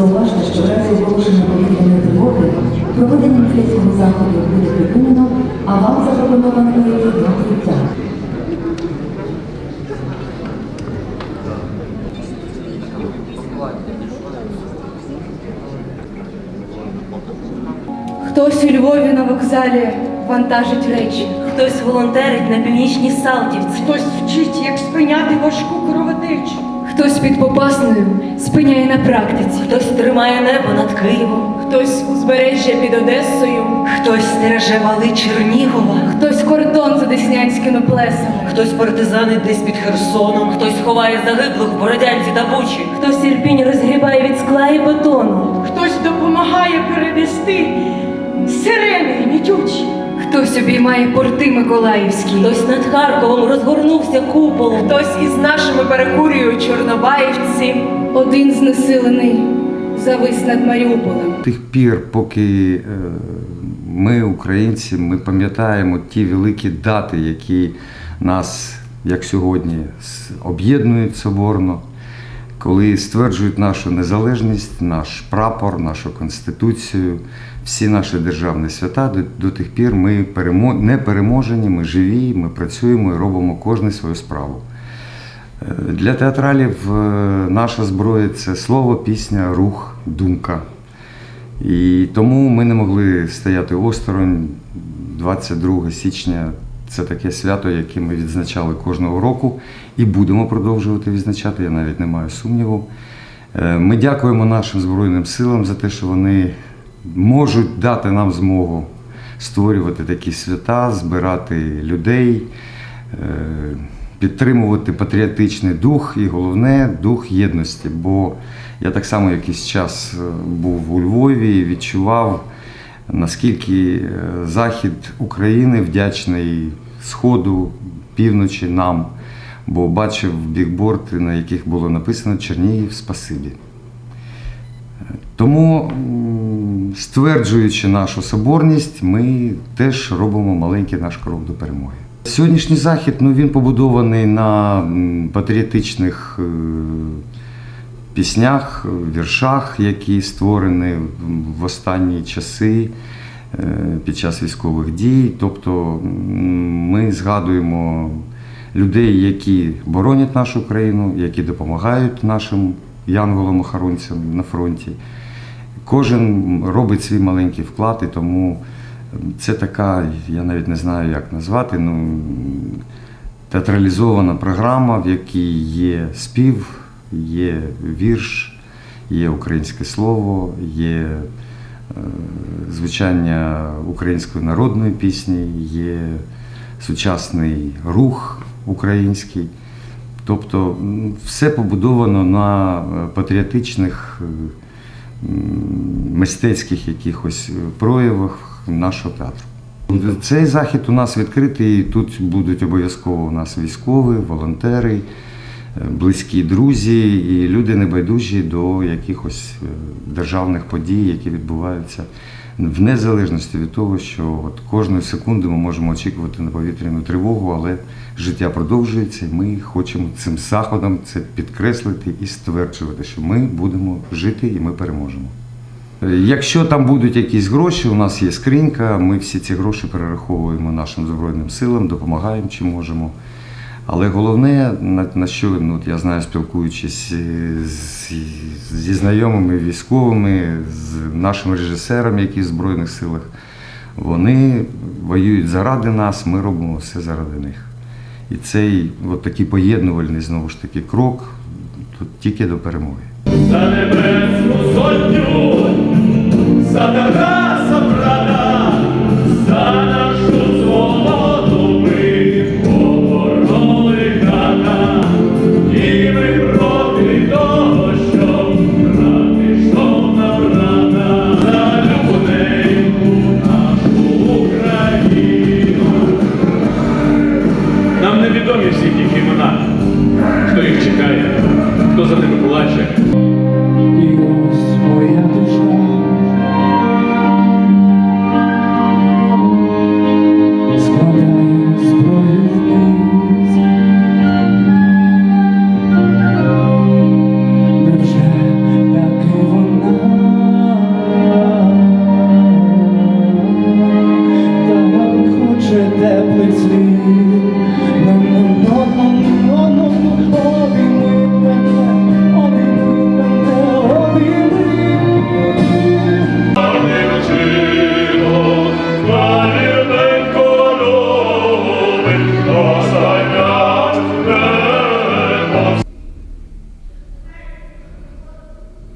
зауважте, що в разі оголошення повітряної тривоги проведення мистецького заходу буде припинено, а вам запропоновано перейти до відкриття. Хтось у Львові на вокзалі вантажить речі, хтось волонтерить на північній Салтівці, хтось вчить, як спиняти важку кровотечу. Хтось під Попасною спиняє на практиці. Хтось тримає небо над Києвом. Хтось узбережжя під Одесою. Хтось стереже вали Чернігова. Хтось кордон за деснянськими плесами. Хтось партизанить десь під Херсоном. Хтось ховає загиблих в Бородянці та Бучі. Хтось ірпінь Хтось обіймає порти Миколаївські. Хтось над Харковом розгорнувся куполом. Хтось із нашими перекурює Чорнобаївці. Один знесилений завис над Маріуполем. тих пір, поки е, ми, українці, ми пам'ятаємо ті великі дати, які нас, як сьогодні, об'єднують соборно, коли стверджують нашу незалежність, наш прапор, нашу конституцію, всі наші державні свята, до, до тих пір ми перемо... не переможені, ми живі, ми працюємо і робимо кожен свою справу. Е, Для театралів е, наша зброя це слово, пісня, рух, думка. І тому ми не могли стояти осторонь. 22 січня це таке свято, яке ми відзначали кожного року і будемо продовжувати відзначати, я навіть не маю сумніву. Е, Ми дякуємо нашим Збройним силам за те, що вони можуть дати нам змогу створювати такі свята, збирати людей, е, підтримувати патріотичний дух і головне дух єдності. Бо я так само якийсь час е, був у Львові і відчував, наскільки захід України вдячний Сходу, півночі нам, бо бачив бікборди, на яких було написано Чернігів спасибі. Тому, стверджуючи нашу соборність, ми теж робимо маленький наш крок до перемоги. Сьогоднішній захід ну, він побудований на патріотичних е, піснях, віршах, які створені в останні часи під час військових дій. Тобто ми згадуємо людей, які боронять нашу країну, які допомагають нашим янголам-охоронцям на фронті. Кожен робить свій маленький вклад, і тому це така, я навіть не знаю, як назвати, ну, театралізована програма, в якій є спів, є вірш, є українське слово, є е, звучання української народної пісні, є сучасний рух український. Тобто все побудовано на е, патріотичних, е, мистецьких якихось е, проявах нашого театру. Цей захід у нас відкритий. Тут будуть обов'язково у нас військові, волонтери, близькі друзі і люди небайдужі до якихось е, державних подій, які відбуваються. В незалежності від того, що от кожної секунди ми можемо очікувати на повітряну тривогу, але життя продовжується, і ми хочемо цим заходом це підкреслити і стверджувати, що ми будемо жити і ми переможемо. Е, Якщо там будуть якісь гроші, у нас є скринька, ми всі ці гроші перераховуємо нашим Збройним силам, допомагаємо чи можемо. Але головне, на, на що ну, я знаю, спілкуючись е, з, зі знайомими військовими, з нашими режисерами, які в Збройних силах, вони воюють заради нас, ми робимо все заради них. І цей от такий поєднувальний знову ж таки крок тут тільки до перемоги.